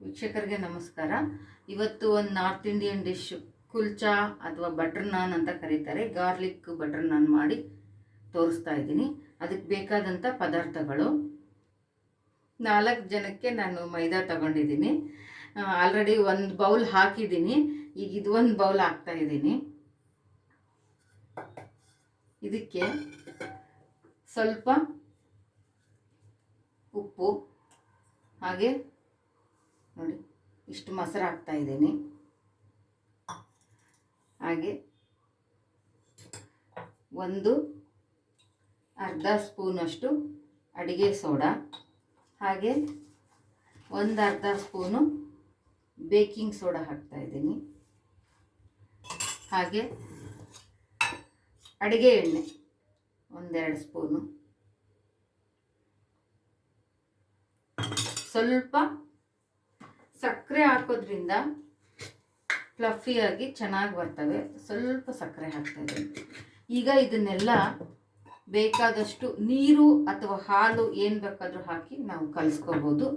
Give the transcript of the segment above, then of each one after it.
ವೀಕ್ಷಕರಿಗೆ ನಮಸ್ಕಾರ. ಇವತ್ತು ಒಂದು ನಾರ್ತ್ ಇಂಡಿಯನ್ ಡಿಶ್, ಕುಲ್ಚಾ ಅಥವಾ ಬಟರ್ ನಾನ್ ಅಂತ ಕರೀತಾರೆ. ಗಾರ್ಲಿಕ್ ಬಟರ್ ನಾನ್ ಮಾಡಿ ತೋರಿಸ್ತಾ ಇದ್ದೀನಿ. ಅದಕ್ಕೆ ಬೇಕಾದಂಥ ಪದಾರ್ಥಗಳು. ನಾಲ್ಕು ಜನಕ್ಕೆ ನಾನು ಮೈದಾ ತಗೊಂಡಿದ್ದೀನಿ. ಆಲ್ರೆಡಿ ಒಂದು ಬೌಲ್ ಹಾಕಿದ್ದೀನಿ. ಈಗ ಇದು ಒಂದು ಬೌಲ್ ಹಾಕ್ತಾ ಇದ್ದೀನಿ. ಇದಕ್ಕೆ ಸ್ವಲ್ಪ ಉಪ್ಪು, ಹಾಗೆ ನೋಡಿ, ಇಷ್ಟು ಮೊಸರು ಹಾಕ್ತಾ ಇದ್ದೀನಿ. ಹಾಗೆ ಒಂದು ಅರ್ಧ ಸ್ಪೂನಷ್ಟು ಅಡುಗೆ ಸೋಡಾ, ಹಾಗೆ ಒಂದು ಅರ್ಧ ಸ್ಪೂನು ಬೇಕಿಂಗ್ ಸೋಡಾ ಹಾಕ್ತಾ ಇದ್ದೀನಿ. ಹಾಗೆ ಅಡುಗೆ ಎಣ್ಣೆ, ಒಂದೆರಡು ಸ್ಪೂನು. ಸ್ವಲ್ಪ ಸಕ್ಕರೆ ಹಾಕೋದ್ರಿಂದ ಫ್ಲಫಿಯಾಗಿ ಚೆನ್ನಾಗಿ ಬರ್ತವೆ. ಸ್ವಲ್ಪ ಸಕ್ಕರೆ ಹಾಕ್ತಾ ಇದ್ದೀನಿ. ಈಗ ಇದನ್ನೆಲ್ಲ ಬೇಕಾದಷ್ಟು ನೀರು ಅಥವಾ ಹಾಲು ಏನು ಬೇಕಾದರೂ ಹಾಕಿ ನಾವು ಕಲಿಸ್ಕೋಬೋದು.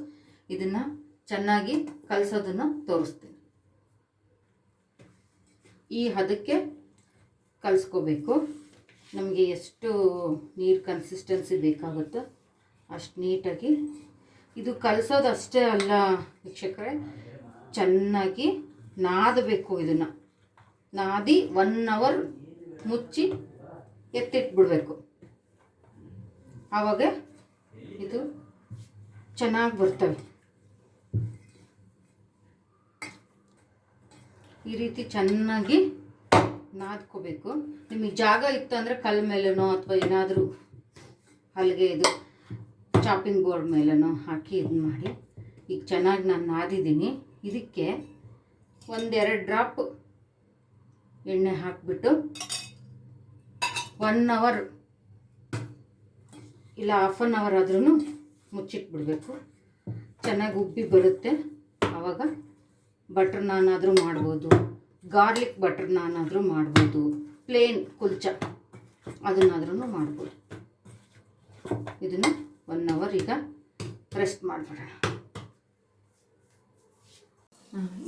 ಇದನ್ನು ಚೆನ್ನಾಗಿ ಕಲಿಸೋದನ್ನು ತೋರಿಸ್ತೀನಿ. ಈ ಹದಕ್ಕೆ ಕಲಿಸ್ಕೋಬೇಕು. ನಮಗೆ ಎಷ್ಟು ನೀರು ಕನ್ಸಿಸ್ಟೆನ್ಸಿ ಬೇಕಾಗುತ್ತೋ ಅಷ್ಟು ನೀಟಾಗಿ ಇದು ಕಲಿಸೋದು ಅಷ್ಟೇ ಅಲ್ಲ ವೀಕ್ಷಕರೇ. ಚೆನ್ನಾಗಿ ನಾದಬೇಕು ಇದನ್ನು. ನಾದಿ ಒನ್ ಅವರ್ ಮುಚ್ಚಿ ಎತ್ತಿಟ್ಬಿಡ್ಬೇಕು. ಆವಾಗ ಇದು ಚೆನ್ನಾಗಿ ಬರ್ತವೆ. ಈ ರೀತಿ ಚೆನ್ನಾಗಿ ನಾದ್ಕೋಬೇಕು. ನಿಮಗೆ ಜಾಗ ಇತ್ತು ಅಂದರೆ ಮೇಲೆನೋ ಅಥವಾ ಏನಾದರೂ ಹಲ್ಗೆ ಇದು ಚಾಪಿಂಗ್ ಬೋರ್ಡ್ ಮೇಲೂ ಹಾಕಿ ಇದು ಮಾಡಿ. ಈಗ ಚೆನ್ನಾಗಿ ನಾನು ನಾದಿದ್ದೀನಿ. ಇದಕ್ಕೆ ಒಂದೆರಡು ಡ್ರಾಪ್ ಎಣ್ಣೆ ಹಾಕಿಬಿಟ್ಟು ಒನ್ ಅವರ್ ಇಲ್ಲ ಹಾಫ್ ಆನ್ ಅವರ್ ಆದ್ರೂ ಮುಚ್ಚಿಟ್ಬಿಡ್ಬೇಕು. ಚೆನ್ನಾಗಿ ಉಬ್ಬಿ ಬರುತ್ತೆ. ಆವಾಗ ಬಟರ್ ನಾನ್ ಆದರೂ ಮಾಡ್ಬೋದು. ಗಾರ್ಲಿಕ್ ಬಟರ್ ನಾನ್ ಆದರೂ ಮಾಡ್ಬೋದು. ಪ್ಲೇನ್ ಕುಲ್ಚ ಅದನ್ನಾದ್ರೂ ಮಾಡ್ಬೋದು. ಇದನ್ನು ಒನ್ ಅವರ್ ಈಗ ರೆಸ್ಟ್ ಮಾಡಿಬಿಡೋಣ.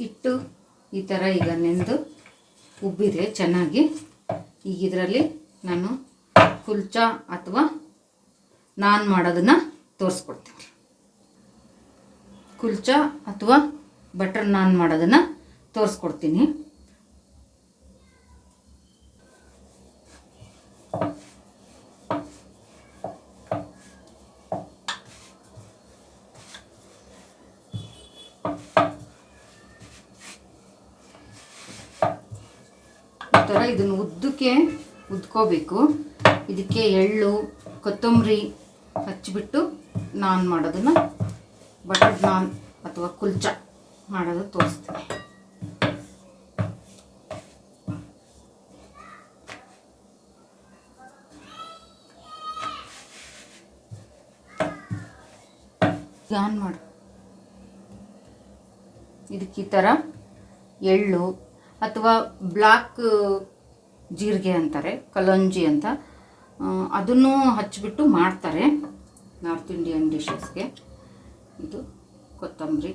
ಇಟ್ಟು ಈ ಥರ ಈಗ ನೆಂದು ಉಬ್ಬಿದೆ ಚೆನ್ನಾಗಿ. ಈಗ ಇದರಲ್ಲಿ ನಾನು ಕುಲ್ಚಾ ಅಥವಾ ನಾನ್ ಮಾಡೋದನ್ನು ತೋರಿಸ್ಕೊಡ್ತೀನಿ. ಕುಲ್ಚಾ ಅಥವಾ ಬಟರ್ ನಾನ್ ಮಾಡೋದನ್ನು ತೋರಿಸ್ಕೊಡ್ತೀನಿ. ಥರ ಇದನ್ನು ಉದ್ದಕ್ಕೆ ಉದ್ಕೋಬೇಕು. ಇದಕ್ಕೆ ಎಳ್ಳು, ಕೊತ್ತಂಬರಿ ಹಚ್ಚಿಬಿಟ್ಟು ನಾನ್ ಮಾಡೋದನ್ನು ಬಟರ್ ನಾನ್ ಅಥವಾ ಕುಲ್ಚ ಮಾಡೋದು ತೋರಿಸ್ತೀನಿ. ಆನ್ ಮಾಡು. ಇದಕ್ಕೆ ಈ ಥರ ಎಳ್ಳು ಅಥವಾ ಬ್ಲ್ಯಾಕ್ ಜೀರಿಗೆ ಅಂತಾರೆ ಕಲಂಜಿ ಅಂತ. ಅದನ್ನು ಹಚ್ಚಿಬಿಟ್ಟು ಮಾಡ್ತಾರೆ ನಾರ್ತ್ ಇಂಡಿಯನ್ ಡಿಶಸ್ಗೆ. ಇದು ಕೊತ್ತಂಬರಿ.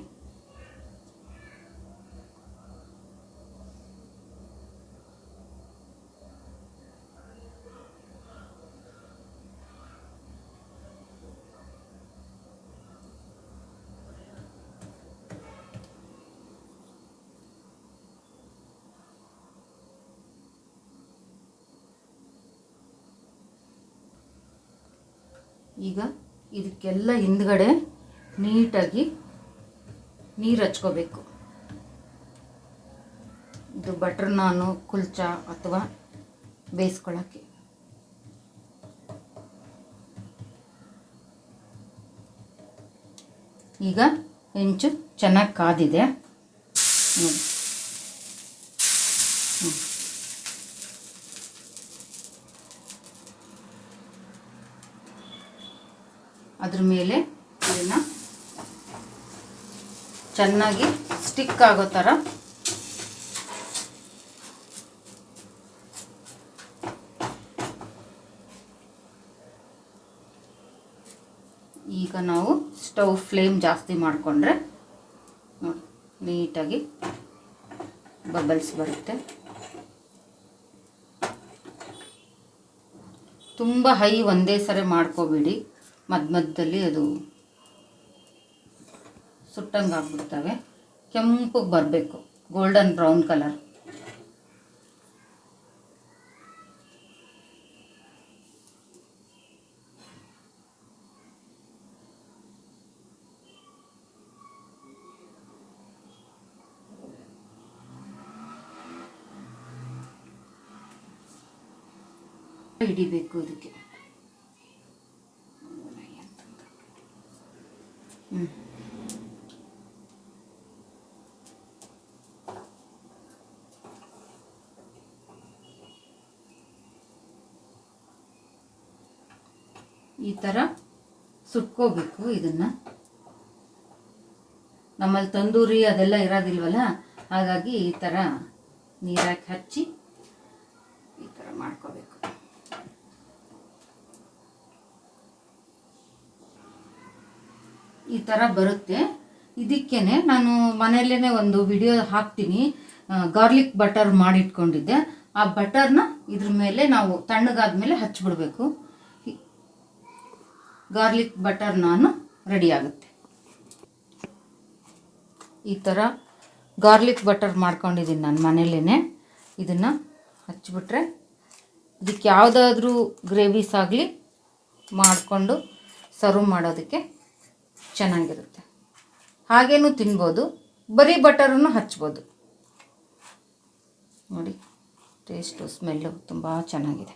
ಈಗ ಇದಕ್ಕೆಲ್ಲ ಹಿಂದ್ಗಡೆ ನೀಟಾಗಿ ನೀರು ಹಚ್ಕೋಬೇಕು. ಇದು ಬಟರ್ ನಾನು, ಕುಲ್ಚಾ ಅಥವಾ ಬೇಯಿಸ್ಕೊಳ್ಳೋಕ್ಕೆ ಈಗ ಹೆಂಚು ಚೆನ್ನಾಗಿ ಕಾದಿದೆ. ನೋಡಿ ಹ್ಮ್. ಅದ್ರ ಮೇಲೆ ಇದನ್ನು ಚೆನ್ನಾಗಿ ಸ್ಟಿಕ್ ಆಗೋ ಥರ ಈಗ ನಾವು ಸ್ಟವ್ ಫ್ಲೇಮ್ ಜಾಸ್ತಿ ಮಾಡಿಕೊಂಡ್ರೆ ನೋಡಿ, ನೀಟಾಗಿ ಬಬಲ್ಸ್ ಬರುತ್ತೆ. ತುಂಬ ಹೈ ಒಂದೇ ಸರಿ ಮಾಡ್ಕೋಬೇಡಿ. ಮಧ್ಯ ಮಧ್ಯದಲ್ಲಿ ಅದು ಸುಟ್ಟಂಗೆ ಆಗ್ಬಿಡ್ತವೆ ಕೆಂಪಗೆ ಬರಬೇಕು ಗೋಲ್ಡನ್ ಬ್ರೌನ್ ಕಲರ್ ಹಿಡಿಬೇಕು ಇದಕ್ಕೆ. ಈ ಥರ ಸುಟ್ಕೋಬೇಕು ಇದನ್ನು. ನಮ್ಮಲ್ಲಿ ತಂದೂರಿ ಅದೆಲ್ಲ ಇರೋದಿಲ್ವಲ್ಲ? ಹಾಗಾಗಿ ಈ ಥರ ನೀರಾಕಿ ಹಚ್ಚಿ ಈ ಥರ ಮಾಡ್ಕೋಬೇಕು ಈ ಥರ ಬರುತ್ತೆ. ಇದಕ್ಕೇನೆ ನಾನು ಮನೆಯಲ್ಲೇ ಒಂದು ವಿಡಿಯೋ ಹಾಕ್ತೀನಿ. ಗಾರ್ಲಿಕ್ ಬಟರ್ ಮಾಡಿಟ್ಕೊಂಡಿದ್ದೆ. ಆ ಬಟರ್ನ ಇದ್ರ ಮೇಲೆ ನಾವು ತಣ್ಣಗಾದ ಮೇಲೆ ಹಚ್ಬಿಡ್ಬೇಕು ಗಾರ್ಲಿಕ್ ಬಟರ್ ನಾನು ರೆಡಿ ಆಗುತ್ತೆ. ಈ ಥರ ಗಾರ್ಲಿಕ್ ಬಟರ್ ಮಾಡ್ಕೊಂಡಿದ್ದೀನಿ ನಾನು ಮನೇಲೇ ಇದನ್ನು ಹಚ್ಬಿಟ್ರೆ ಇದಕ್ಕೆ ಯಾವುದಾದ್ರೂ ಗ್ರೇವೀಸ್ ಆಗಲಿ ಮಾಡಿಕೊಂಡು ಸರ್ವ್ ಮಾಡೋದಕ್ಕೆ ಚೆನ್ನಾಗಿರುತ್ತೆ. ಹಾಗೇನೂ ತಿನ್ಬೋದು ಬರೀ ಬಟರನ್ನು ಹಚ್ಬೋದು. ನೋಡಿ ಟೇಸ್ಟು ಸ್ಮೆಲ್ಲು ತುಂಬ ಚೆನ್ನಾಗಿದೆ.